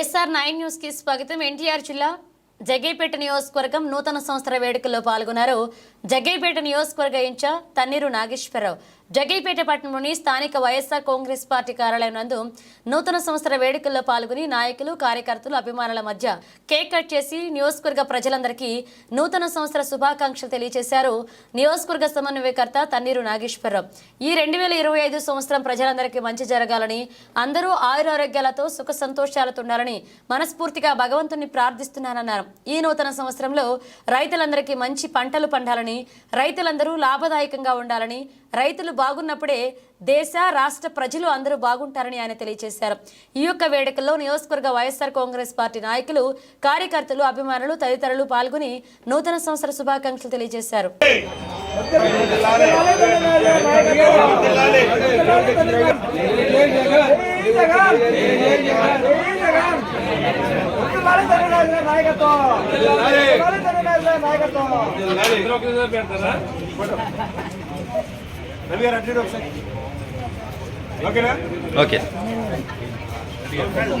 SR nine న్యూస్కి స్వాగతం. ఎన్టీఆర్ జిల్లా జగ్గైపేట నియోజకవర్గం నూతన సంవత్సర వేడుకల్లో పాల్గొన్నారు. జగ్గైపేట నియోజకవర్గ ఇన్ఛార్జ్ తన్నీరు నాగేశ్వరరావు. జగ్గైపేట పట్టణంలోని స్థానిక వైఎస్ఆర్ కాంగ్రెస్ పార్టీ కార్యాలయం నందు నూతన సంవత్సర వేడుకల్లో పాల్గొని నాయకులు కార్యకర్తలు అభిమానుల మధ్య కేక్ కట్ చేసి నియోజకవర్గ ప్రజలందరికీ నూతన సంవత్సర శుభాకాంక్షలు తెలియజేశారు నియోజకవర్గ సమన్వయకర్త తన్నీరు నాగేశ్వరరావు. ఈ రెండు వేల ఇరవై ఐదు సంవత్సరం ప్రజలందరికీ మంచి జరగాలని అందరూ ఆయురారోగ్యాలతో సుఖ సంతోషాలతో ఉండాలని మనస్ఫూర్తిగా భగవంతుని ప్రార్థిస్తున్నానన్నారు. ఈ నూతన సంవత్సరంలో రైతులందరికీ మంచి పంటలు పండాలని రైతులందరూ లాభదాయకంగా ఉండాలని రైతులు బాగున్నప్పుడే దేశ రాష్ట్ర ప్రజలు అందరూ బాగుంటారని ఆయన తెలియజేశారు ఈ యొక్క వేడుకల్లో నియోజకవర్గ వైఎస్ఆర్ కాంగ్రెస్ పార్టీ నాయకులు కార్యకర్తలు అభిమానులు తదితరులు పాల్గొని నూతన సంవత్సర శుభాకాంక్షలు తెలియజేశారు రవి గారు అటు ఇటు ఒకసారి ఓకేనా ఓకే. రవిను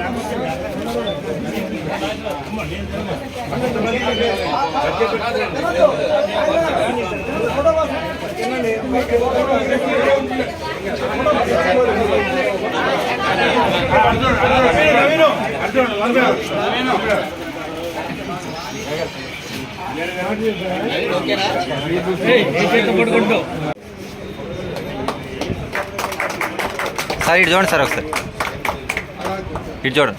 సార్ ఇటు చూడండి సార్ ఒకసారి ఇటు చూడండి